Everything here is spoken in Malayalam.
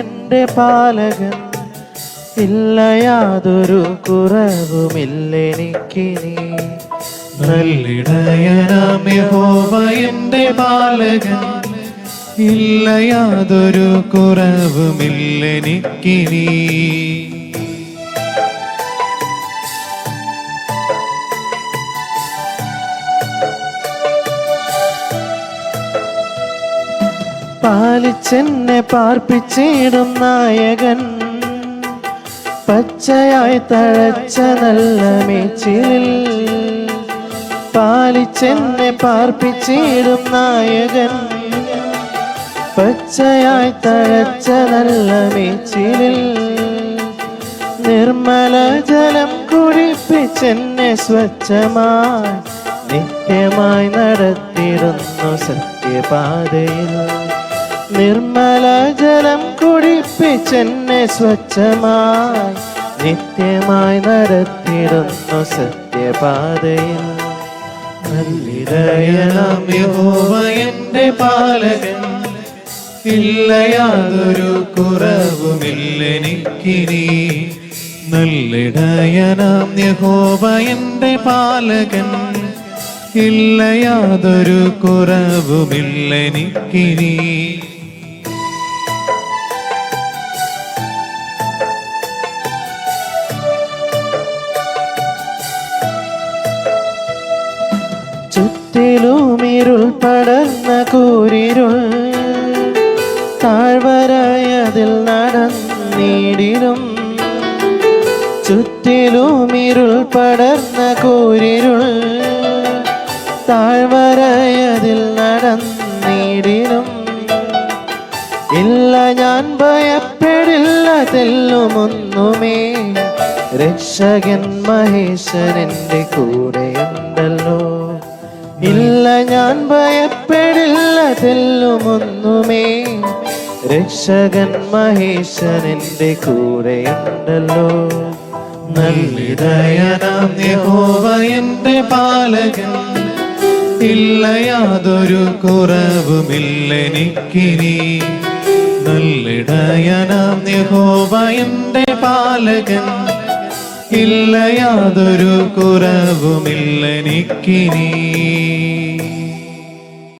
എന്റെ പാലകൻ. ഇല്ല യാതൊരു കുറവുമില്ലെനിക്കിനി നല്ലിടയനാം യഹോവ എന്റെ പാലകൻ. ഇല്ല യാതൊരു കുറവുമില്ലെനിക്കിനി പാലിച്ചെന്നെ പാർപ്പിച്ചിടും നായകൻ. പച്ചയായി തഴച്ച നല്ല മേച്ചിലിൽ പാലിച്ചെന്നെ പാർപ്പിച്ചിടും നായകൻ. പച്ചയായി തഴച്ച നല്ല മേച്ചിലിൽ നിർമ്മല ജലം കുടിപ്പിച്ചെന്നെ സ്വച്ഛമായി നിത്യമായി നടത്തിടുന്നു സത്യപാതയിൽ. നിർമ്മല ജലം കുടിപ്പിച്ചെന്നെ സ്വച്ഛമായി നിത്യമായി നടത്തിടുന്നു സത്യപാതയിൽ. നല്ലിടയനാം യഹോവ എന്റെ പാലകൻ ഇല്ല യാതൊരു കുറവുമില്ലെനിക്കിനി നല്ലിടയനാം പാലകൻ. ഇല്ല യാതൊരു കുറവുമില്ലെനിക്കിനി ഇരുൾ പടർന്ന കൂരിരുൾ താഴ്വരയതിൽ ചുറ്റിലും ഇരുൾ പടർന്ന കൂരിരുൾ താഴ്വരയതിൽ നടന്നിടിലും ഇല്ല ഞാൻ ഭയപ്പെടില്ല തെല്ലുമൊന്നുമേ. രക്ഷകൻ മഹേശൻ എന്റെ കൂടെയുണ്ടല്ലോ ഇല്ല ഞാൻ ഭയപ്പെടില്ല തെല്ലുമൊന്നുമേ രക്ഷകൻ മഹേശൻ എന്റെ കൂടെയുണ്ടല്ലോ. നല്ലിടയനാം യഹോവ എന്റെ പാലകൻ. ഇല്ല യാതൊരു കുറവുമില്ലെനിക്കിനി നല്ലിടയനാം യഹോവ എന്റെ പാലകൻ. ഇല്ല യാതൊരു കുറവുമില്ലെനിക്കിനി